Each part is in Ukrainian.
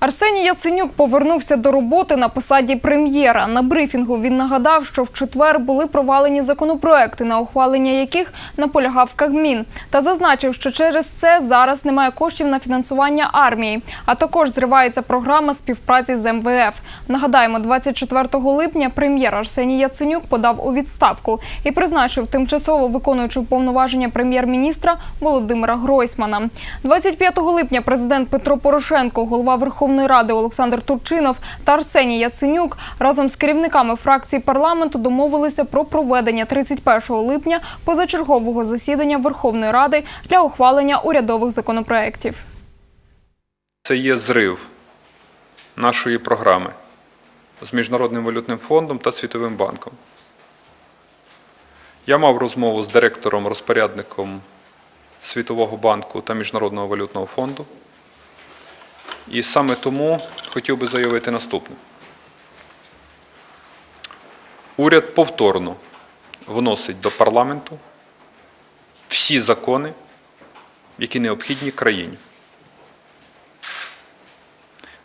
Арсеній Яценюк повернувся до роботи на посаді прем'єра. На брифінгу він нагадав, що в четвер були провалені законопроекти, на ухвалення яких наполягав Кабмін, та зазначив, що через це зараз немає коштів на фінансування армії, а також зривається програма співпраці з МВФ. Нагадаємо, 24 липня прем'єр Арсеній Яценюк подав у відставку і призначив тимчасово виконуючу повноваження прем'єр-міністра Володимира Гройсмана. 25 липня президент Петро Порошенко, голова Верховної Ради Олександр Турчинов та Арсеній Яценюк разом з керівниками фракцій парламенту домовилися про проведення 31 липня позачергового засідання Верховної Ради для ухвалення урядових законопроєктів. Це є зрив нашої програми з Міжнародним валютним фондом та Світовим банком. Я мав розмову з директором-розпорядником Світового банку та Міжнародного валютного фонду. І саме тому хотів би заявити наступне. Уряд повторно вносить до парламенту всі закони, які необхідні країні.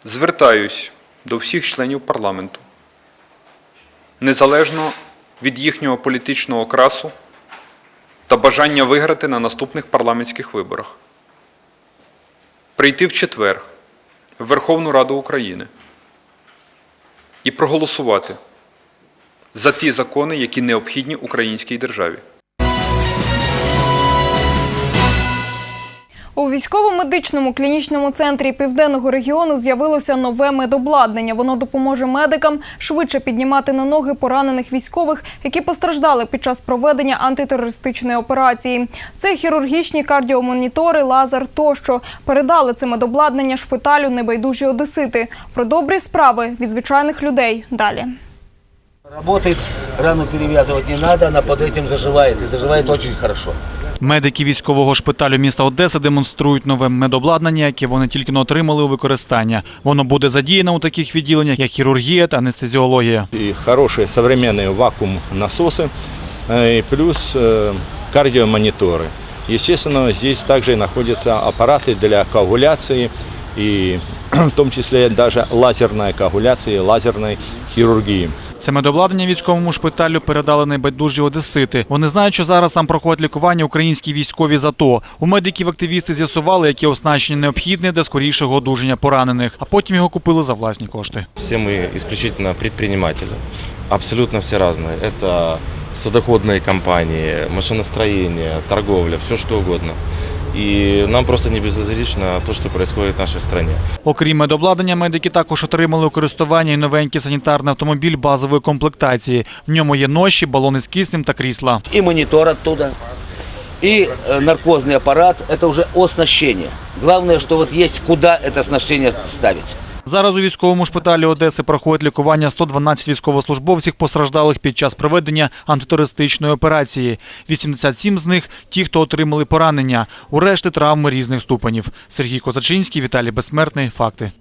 Звертаюсь до всіх членів парламенту, незалежно від їхнього політичного окрасу та бажання виграти на наступних парламентських виборах. Прийти в четвер в Верховну Раду України і проголосувати за ті закони, які необхідні українській державі. У військово-медичному клінічному центрі південного регіону з'явилося нове медобладнання. Воно допоможе медикам швидше піднімати на ноги поранених військових, які постраждали під час проведення антитерористичної операції. Це хірургічні кардіомонітори, лазер тощо передали це медобладнання шпиталю небайдужі одесити. Про добрі справи від звичайних людей далі. Работает, рану перевязывать не надо, она под этим заживает и заживает очень хорошо. Медики військового шпиталю міста Одеси демонструють нове медобладнання, яке вони тільки но отримали у використання. Воно буде задіяно у таких відділеннях, як хірургія та анестезіологія. и хорошие современные вакуум-насосы, э, и плюс э, кардиомониторы. Естественно, здесь также находятся аппараты для коагуляции, и в том числе даже лазерной коагуляции, лазерной хирургии. Це медобладнання військовому шпиталю передали найбайдужі одесити. Вони знають, що зараз там проходять лікування українські військові з АТО. У медиків активісти з'ясували, яке оснащення необхідне для скорішого одужання поранених, а потім його купили за власні кошти. Все мы исключительно предприниматели. Абсолютно все разные. Это судоходные компании, машиностроение, торговля, все что угодно. И нам просто не безразлично то, что происходит в нашей стране. Окрім медобладнання, медики також отримали у користування і новенький санітарний автомобіль базової комплектації. В ньому є ноші, балони з киснем та крісла. И монитор оттуда, и э, наркозный аппарат, это уже оснащение. Главное, что вот есть куда это оснащение ставить. Зараз у військовому шпиталі Одеси проходить лікування 112 військовослужбовців, постраждалих під час проведення антитерористичної операції. 87 з них – ті, хто отримали поранення. У решти травми різних ступенів. Сергій Козачинський, Віталій Безсмертний. Факти.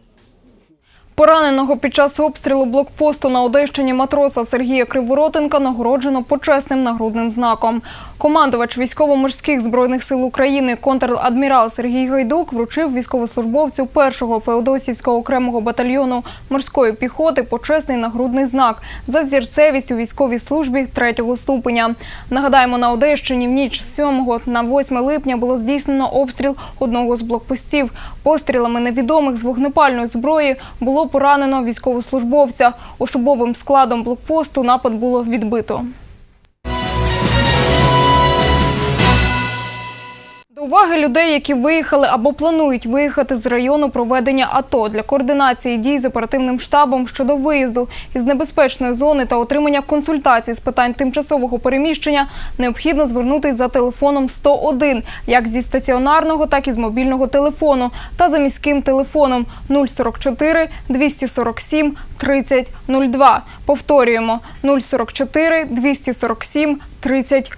Пораненого під час обстрілу блокпосту на Одещині матроса Сергія Криворотенка нагороджено почесним нагрудним знаком. Командувач військово-морських збройних сил України контр-адмірал Сергій Гайдук вручив військовослужбовцю першого Феодосівського окремого батальйону морської піхоти почесний нагрудний знак за взірцевість у військовій службі третього ступеня. Нагадаємо, на Одещині в ніч з 7 на 8 липня було здійснено обстріл одного з блокпостів. Пострілами невідомих з вогнепальної зброї було поранено військовослужбовця. Особовим складом блокпосту напад було відбито. Уваги людей, які виїхали або планують виїхати з району проведення АТО для координації дій з оперативним штабом щодо виїзду із небезпечної зони та отримання консультацій з питань тимчасового переміщення необхідно звернутись за телефоном 101, як зі стаціонарного, так і з мобільного телефону та за міським телефоном 044 247 30 02. Повторюємо 044 247 30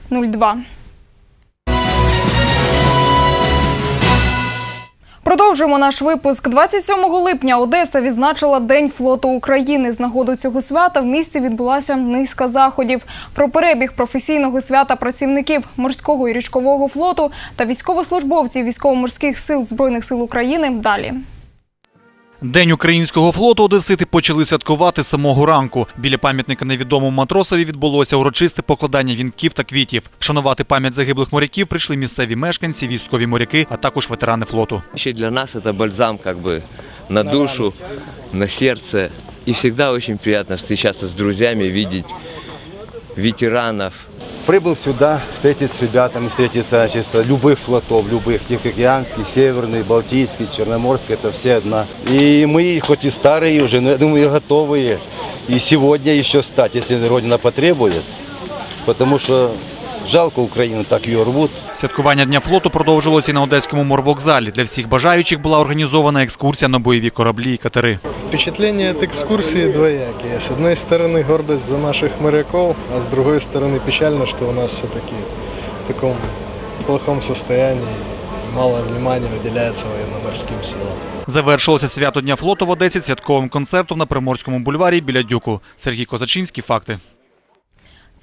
02. Продовжуємо наш випуск. 27 липня Одеса відзначила День флоту України. З нагоду цього свята в місті відбулася низка заходів. Про перебіг професійного свята працівників морського і річкового флоту та військовослужбовців військово-морських сил збройних сил України. Далі. День українського флоту Одесити почали святкувати з самого ранку. Біля пам'ятника невідомому матросові відбулося урочисте покладання вінків та квітів. Вшанувати пам'ять загиблих моряків прийшли місцеві мешканці, військові моряки, а також ветерани флоту. Вообще для нас это бальзам бы на душу, на сердце. И всегда очень приятно встречаться с друзьями, видеть ветеранов. Прибыл сюда встретиться с ребятами, встретиться значит, с любых флотов, любых, Тихоокеанских, Северный, Балтийский, Черноморский, это все одна. И мы, хоть и старые уже, но я думаю, готовые и сегодня еще стать, если Родина потребует. Потому что жалко Украину, так ее рвут. Святкування Дня флоту продовжилося і на одеському морвокзалі. Для всіх бажаючих була організована екскурсія на бойові кораблі і катери. Впечатление от экскурсии двоякие. С одной стороны гордость за наших моряков, а с другой стороны печально, что у нас все-таки в таком плохом состоянии и мало внимания уделяется военно-морским силам. Завершилося свято Дня флоту в Одесі святковим концертом на Приморському бульварі біля Дюку. Сергій Козачинський. Факти.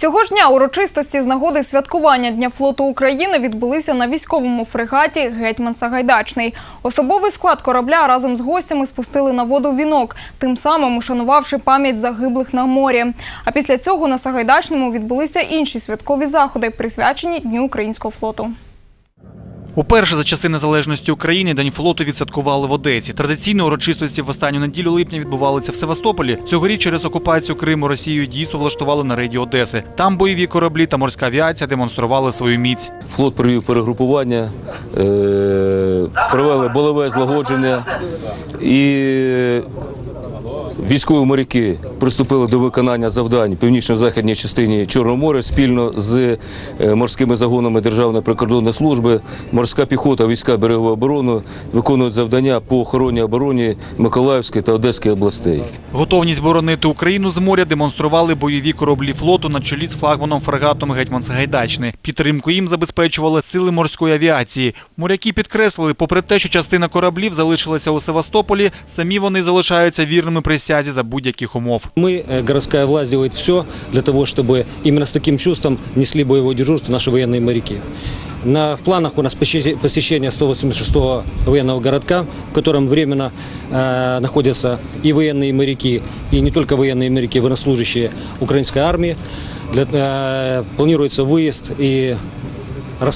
Цього ж дня урочистості з нагоди святкування Дня флоту України відбулися на військовому фрегаті Гетьман Сагайдачний. Особовий склад корабля разом з гостями спустили на воду вінок, тим самим ушанувавши пам'ять загиблих на морі. А після цього на Сагайдачному відбулися інші святкові заходи, присвячені Дню українського флоту. Уперше за часи незалежності України День флоту відсвяткували в Одесі. Традиційно урочистості в останню неділю липня відбувалися в Севастополі. Цьогоріч через окупацію Криму Росією дійство влаштували на рейді Одеси. Там бойові кораблі та морська авіація демонстрували свою міць. Флот провів перегрупування, е, провели болеве злагодження і військові моряки приступили до виконання завдань північно-західній частині Чорного моря спільно з е, морськими загонами Державної прикордонної служби. Морська піхота, війська берегової оборони виконують завдання по охороні обороні Миколаївської та Одеської областей. Готовність боронити Україну з моря демонстрували бойові кораблі флоту на чолі з флагманом фрегатом Гетьман Сагайдачний. Підтримку їм забезпечували сили морської авіації. Моряки підкреслили, попри те, що частина кораблів залишилася у Севастополі, самі вони залишаються вірними присязі за будь-яких умов. Мы, э, городская власть, делает все для того, чтобы именно с таким чувством несли боевое дежурство наши военные моряки. На, в планах у нас посещи- посещение 186-го военного городка, в котором временно э, находятся и военные моряки, и не только военные моряки, военнослужащие украинской армии. Для, э, планируется выезд и рассма-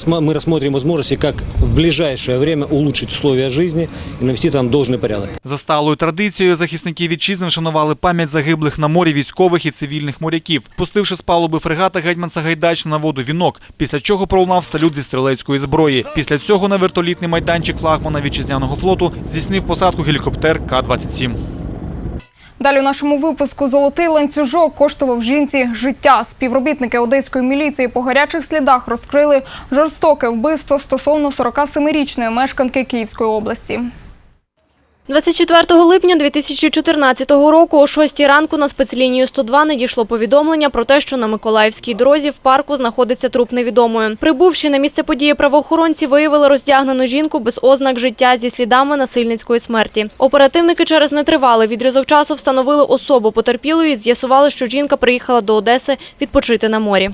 мы рассмотрим возможности, как в ближайшее время улучшить условия жизни и навести там должный порядок. За сталою традицією захисники вітчизни вшанували пам'ять загиблих на морі військових і цивільних моряків, пустивши з палуби фрегата Гетьман Сагайдачний на воду вінок, після чого пролунав салют зі стрілецької зброї. Після цього на вертолітний майданчик флагмана вітчизняного флоту здійснив посадку гелікоптер К-27. Далі у нашому випуску золотий ланцюжок коштував жінці життя. Співробітники одеської міліції по гарячих слідах розкрили жорстоке вбивство стосовно 47-річної мешканки Київської області. 24 липня 2014 року о 6 ранку на спецлінію 102 надійшло повідомлення про те, що на Миколаївській дорозі в парку знаходиться труп невідомої. Прибувши на місце події, правоохоронці виявили роздягнену жінку без ознак життя зі слідами насильницької смерті. Оперативники через нетривалий відрізок часу встановили особу потерпілої і з'ясували, що жінка приїхала до Одеси відпочити на морі.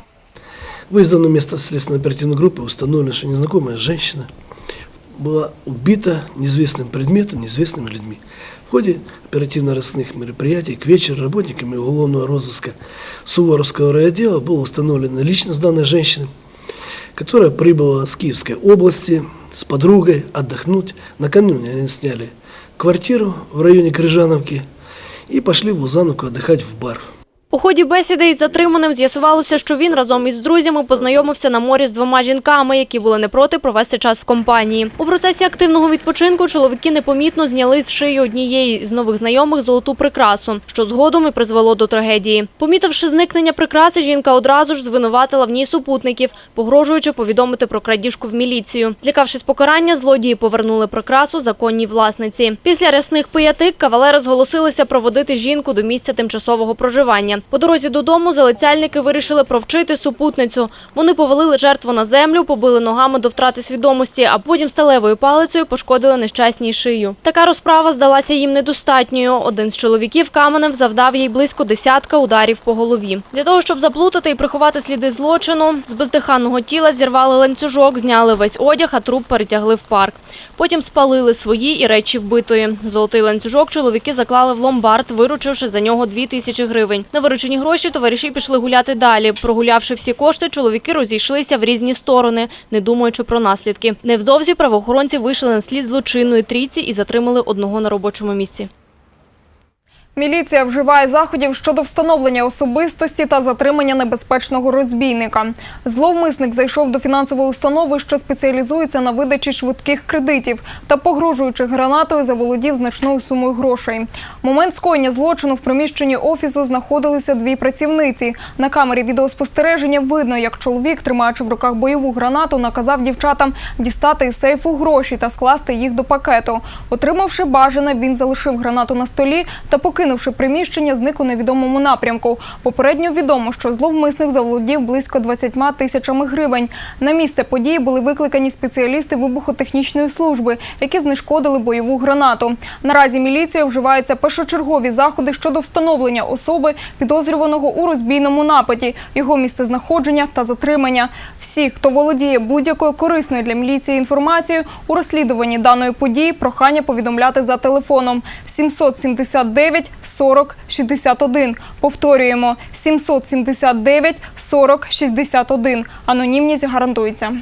Выездом на место следственно-оперативной группы установлено, что незнакомая женщина была убита неизвестным предметом, неизвестными людьми. В ходе оперативно-розыскных мероприятий к вечеру работниками уголовного розыска Суворовского райотдела была установлена личность данной женщины, которая прибыла с Киевской области с подругой отдохнуть. Накануне они сняли квартиру в районе Крыжановки и пошли в Лузановку отдыхать в бар. У ході бесіди із затриманим з'ясувалося, що він разом із друзями познайомився на морі з двома жінками, які були не проти провести час в компанії. У процесі активного відпочинку чоловіки непомітно зняли з шиї однієї з нових знайомих золоту прикрасу, що згодом і призвело до трагедії. Помітивши зникнення прикраси, жінка одразу ж звинуватила в ній супутників, погрожуючи повідомити про крадіжку в міліцію. Злякавшись покарання, злодії повернули прикрасу законній власниці. Після рясних пиятик кавалери зголосилися проводити жінку до місця тимчасового проживання. По дорозі додому залицяльники вирішили провчити супутницю. Вони повалили жертву на землю, побили ногами до втрати свідомості, а потім сталевою палицею пошкодили нещасній шию. Така розправа здалася їм недостатньою. Один з чоловіків каменем завдав їй близько десятка ударів по голові. Для того, щоб заплутати і приховати сліди злочину, з бездиханного тіла зірвали ланцюжок, зняли весь одяг, а труп перетягли в парк. Потім спалили свої і речі вбитої. Золотий ланцюжок чоловіки заклали в ломбард, виручивши за нього дві тисячі гривень. Виручені гроші товариші пішли гуляти далі. Прогулявши всі кошти, чоловіки розійшлися в різні сторони, не думаючи про наслідки. Невдовзі правоохоронці вийшли на слід злочинної трійці і затримали одного на робочому місці. Міліція вживає заходів щодо встановлення особистості та затримання небезпечного розбійника. Зловмисник зайшов до фінансової установи, що спеціалізується на видачі швидких кредитів та, погрожуючи гранатою, заволодів значною сумою грошей. Момент скоєння злочину в приміщенні офісу знаходилися дві працівниці. На камері відеоспостереження видно, як чоловік, тримаючи в руках бойову гранату, наказав дівчатам дістати із сейфу гроші та скласти їх до пакету. Отримавши бажане, він залишив гранату на столі та, покинувши приміщення, зник у невідомому напрямку. Попередньо відомо, що зловмисник заволодів близько 20 тисячами гривень. На місце події були викликані спеціалісти вибухотехнічної служби, які знешкодили бойову гранату. Наразі міліція вживається першочергові заходи щодо встановлення особи, підозрюваного у розбійному нападі, його місцезнаходження та затримання. Всі, хто володіє будь-якою корисною для міліції інформацією у розслідуванні даної події, прохання повідомляти за телефоном 779 40 61. Повторюємо 779 40 61. Анонімність гарантується.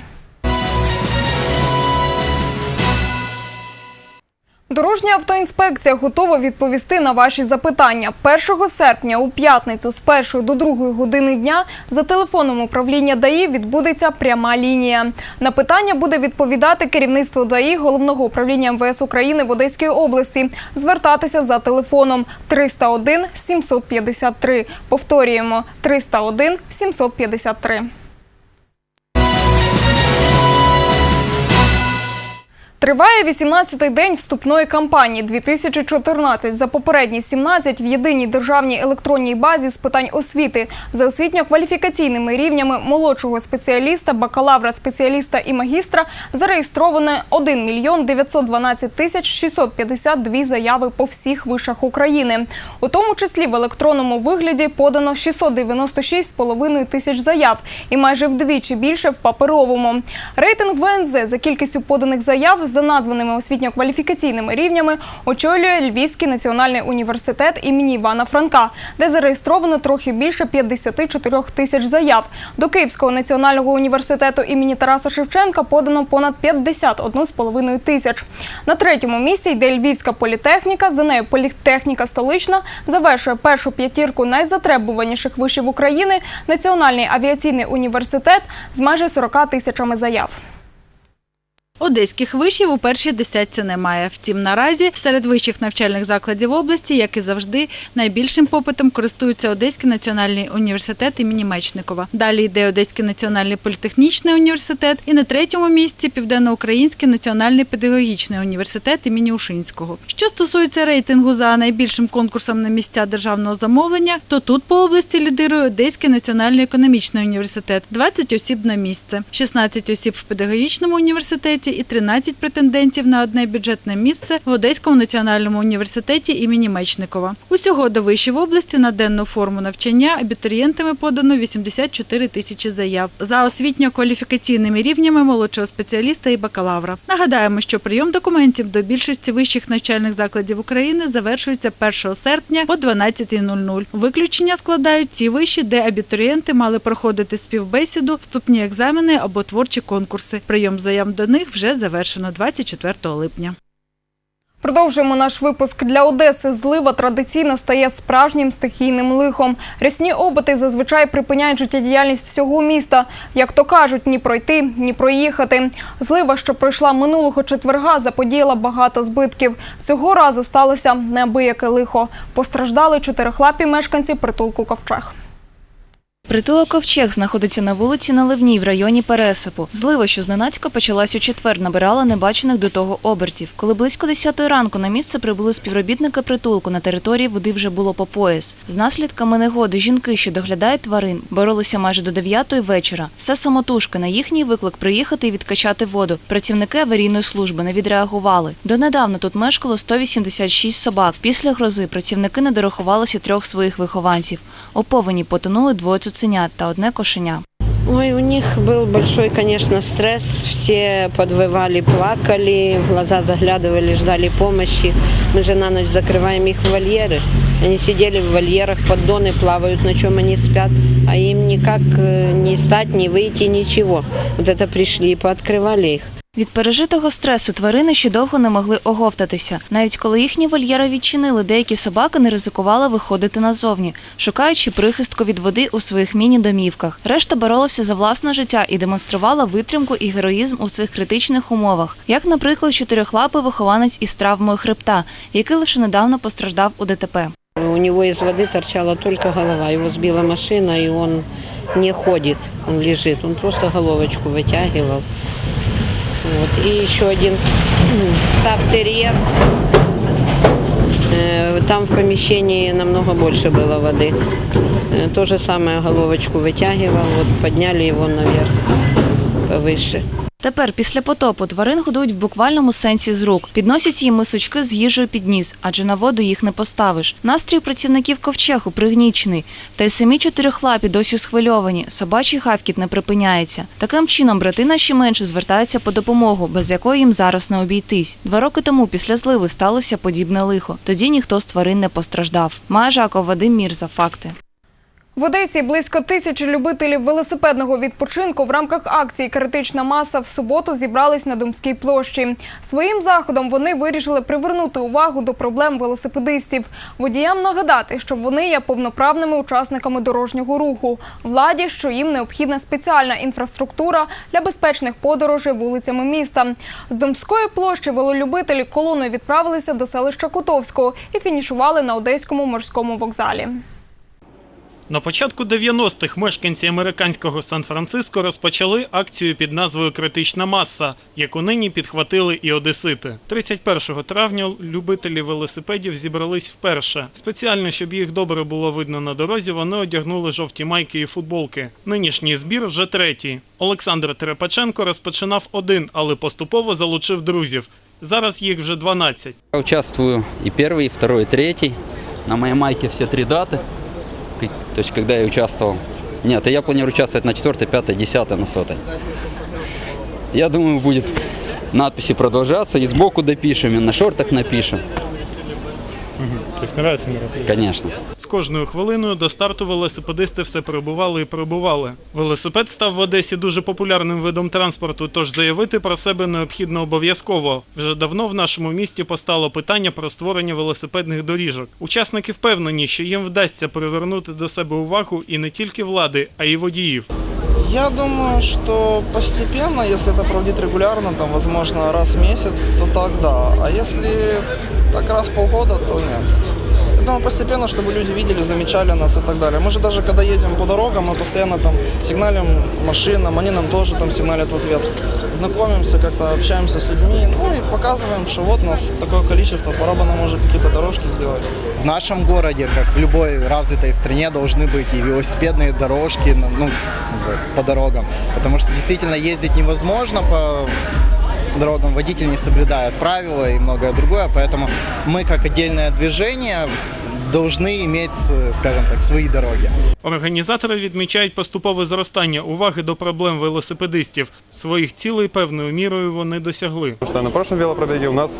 Дорожня автоінспекція готова відповісти на ваші запитання. 1 серпня у п'ятницю з 1 до 2 години дня за телефоном управління ДАІ відбудеться пряма лінія. На питання буде відповідати керівництво ДАІ Головного управління МВС України в Одеській області. Звертатися за телефоном 301 753. Повторюємо 301 753. Триває 18-й день вступної кампанії 2014. За попередні 17 в єдиній державній електронній базі з питань освіти за освітньо-кваліфікаційними рівнями молодшого спеціаліста, бакалавра, спеціаліста і магістра зареєстровано 1 мільйон 912 тисяч 652 заяви по всіх вишах України. У тому числі в електронному вигляді подано 696,5 тисяч заяв і майже вдвічі більше в паперовому. Рейтинг ВНЗ за кількістю поданих заяв за названими освітньо-кваліфікаційними рівнями очолює Львівський національний університет імені Івана Франка, де зареєстровано трохи більше 54 тисяч заяв. До Київського національного університету імені Тараса Шевченка подано понад 51,5 тисяч. На третьому місці йде Львівська політехніка. За нею політехніка столична завершує першу п'ятірку найзатребуваніших вишів України Національний авіаційний університет з майже 40 тисячами заяв. Одеських вишів у першій десятці немає. Втім, наразі серед вищих навчальних закладів області, як і завжди, найбільшим попитом користується Одеський національний університет імені Мечникова. Далі йде Одеський національний політехнічний університет і на третьому місці Південноукраїнський національний педагогічний університет імені Ушинського. Що стосується рейтингу за найбільшим конкурсом на місця державного замовлення, то тут по області лідирує Одеський національний економічний університет 20 осіб на місце, 16 осіб в педагогічному університеті і 13 претендентів на одне бюджетне місце в Одеському національному університеті імені Мечникова. Усього до вишів області на денну форму навчання абітурієнтами подано 84 тисячі заяв за освітньо-кваліфікаційними рівнями молодшого спеціаліста і бакалавра. Нагадаємо, що прийом документів до більшості вищих навчальних закладів України завершується 1 серпня о 12.00. Виключення складають ті виші, де абітурієнти мали проходити співбесіду, вступні екзамени або творчі конкурси. Прийом заяв до них вже завершено 24 липня. Продовжуємо наш випуск для Одеси. Злива традиційно стає справжнім стихійним лихом. Рясні обити зазвичай припиняють життєдіяльність всього міста. Як то кажуть, ні пройти, ні проїхати. Злива, що пройшла минулого четверга, заподіяла багато збитків. Цього разу сталося неабияке лихо. Постраждали чотирихлапі мешканці притулку Ковчег. Притулок Ковчег знаходиться на вулиці Наливній в районі Пересипу. Злива, що зненацька почалась у четвер, набирала небачених до того обертів. Коли близько 10 ранку на місце прибули співробітники притулку, на території води вже було по пояс. З наслідками негоди жінки, що доглядають тварин, боролися майже до 9 вечора. Все самотужки на їхній виклик приїхати і відкачати воду. Працівники аварійної служби не відреагували. Донедавна тут мешкало 186 собак. Після грози працівники не дорахувалися трьох своїх вихованців. У повені потонули двоє цуценят та одне кошеня. Ой, у них был большой, конечно, стресс. Все подвывали, плакали, в глаза заглядывали, ждали помощи. Мы же на ночь закрываем их в вольеры. Они сидели в вольерах, поддоны плавают, на чем они спят. А им никак э, не стать, не выйти, ничего. Вот это пришли и пооткрывали их. Від пережитого стресу тварини ще довго не могли оговтатися. Навіть коли їхні вольєри відчинили, деякі собаки не ризикували виходити назовні, шукаючи прихистку від води у своїх міні-домівках. Решта боролася за власне життя і демонструвала витримку і героїзм у цих критичних умовах, як, наприклад, чотирьохлапий вихованець із травмою хребта, який лише недавно постраждав у ДТП. У него из воды торчала только голова. Его сбила машина, и он не ходит, он лежит. Он просто головочку вытягивал. Вот. И еще один стаф-терьер. Э, Там в помещении намного больше было воды. Э, То же самое головочку вытягивал. Вот подняли его наверх повыше. Тепер після потопу тварин годують в буквальному сенсі з рук, підносять їм мисочки з їжею під ніс, адже на воду їх не поставиш. Настрій працівників ковчегу пригнічений, та й самі чотирьохлапі досі схвильовані. Собачий гавкіт не припиняється. Таким чином, брати наші менше звертаються по допомогу, без якої їм зараз не обійтись. Два роки тому після зливи сталося подібне лихо. Тоді ніхто з тварин не постраждав. Жаков Вадим Мірза. Факти. В Одесі близько тисячі любителів велосипедного відпочинку в рамках акції Критична маса в суботу зібрались на Думській площі. Своїм заходом вони вирішили привернути увагу до проблем велосипедистів. Водіям нагадати, що вони є повноправними учасниками дорожнього руху. Владі, що їм необхідна спеціальна інфраструктура для безпечних подорожей вулицями міста. З Домської площі велолюбителі колоною відправилися до селища Котовського і фінішували на Одеському морському вокзалі. На початку 90-х мешканці американського Сан-Франциско розпочали акцію під назвою Критична маса, яку нині підхватили і одесити. 31 травня любителі велосипедів зібрались вперше. Спеціально, щоб їх добре було видно на дорозі, вони одягнули жовті майки і футболки. Нинішній збір вже третій. Олександр Терепаченко розпочинав один, але поступово залучив друзів. Зараз їх вже 12. Я участвую и первый, и второй, и третий. На моей майке все три даты. То есть, когда я участвовал. Нет, и я планирую участвовать на 4, 5, 10, на 100. Я думаю, будет надписи продолжаться. И сбоку допишем, и на шортах напишем. То есть нравится мероприятие? Конечно. Кожною хвилиною до старту велосипедисти все прибували і прибували. Велосипед став в Одесі дуже популярним видом транспорту, тож заявити про себе необхідно обов'язково. Вже давно в нашому місті постало питання про створення велосипедних доріжок. Учасники впевнені, що їм вдасться привернути до себе увагу і не тільки влади, а й водіїв. Я думаю, что постепенно, если это проводить регулярно, там, возможно, раз в месяц, то так да. А если так раз в полгода, то нет. Я думаю, постепенно, чтобы люди видели, замечали нас и так далее. Мы же даже когда едем по дорогам, мы постоянно там сигналим машинам, они нам тоже там сигналят в ответ. Знакомимся, как-то общаемся с людьми, ну и показываем, что вот нас такое количество, пора бы нам уже какие-то дорожки сделать. В нашем городе, как в любой развитой стране, должны быть и велосипедные дорожки ну, ну, по дорогам. Потому что действительно ездить невозможно по дорогам, водитель не соблюдает правила и многое другое. Поэтому мы, как отдельное движение, должны иметь, с- скажем так, свои дороги. Організатори відмічають поступове зростання уваги до проблем велосипедистів. Своїх цілей певною мірою вони досягли. Потому что на прошлом велопробеге у нас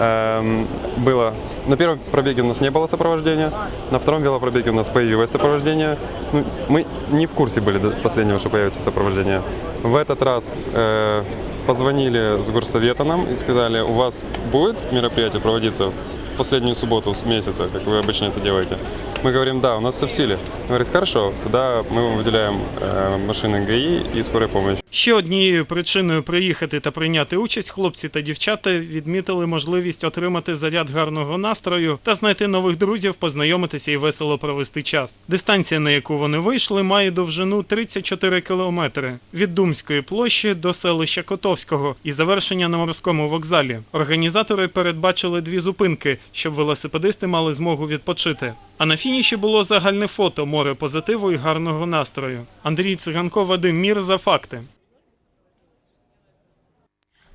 эм, было... На первом пробеге у нас не было сопровождения, на втором велопробеге у нас появилось сопровождение. Ну, мы не в курсе были до последнего, что появится сопровождение. В этот раз э, позвонили с горсовета нам и сказали, у вас будет мероприятие проводиться последнюю субботу месяца, как вы обычно это делаете. Мы говорим, да, у нас все в силе. Говорит, хорошо, тогда мы вам выделяем э, машины ГАИ и скорой помощи. Ще однією причиною приїхати та прийняти участь хлопці та дівчата відмітили можливість отримати заряд гарного настрою та знайти нових друзів, познайомитися і весело провести час. Дистанція, на яку вони вийшли, має довжину 34 кілометри від Думської площі до селища Котовського і завершення на морському вокзалі. Організатори передбачили дві зупинки, щоб велосипедисти мали змогу відпочити. А на фініші було загальне фото море позитиву і гарного настрою. Андрій Циганко, Вадим Мір за факти.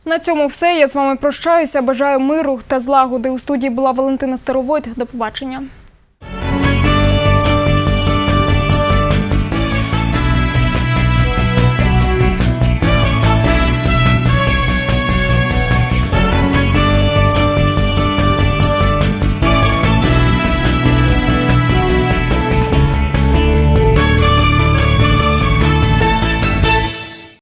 На цьому все. Я з вами прощаюся. Бажаю миру та злагоди. У студії була Валентина Старовойт. До побачення.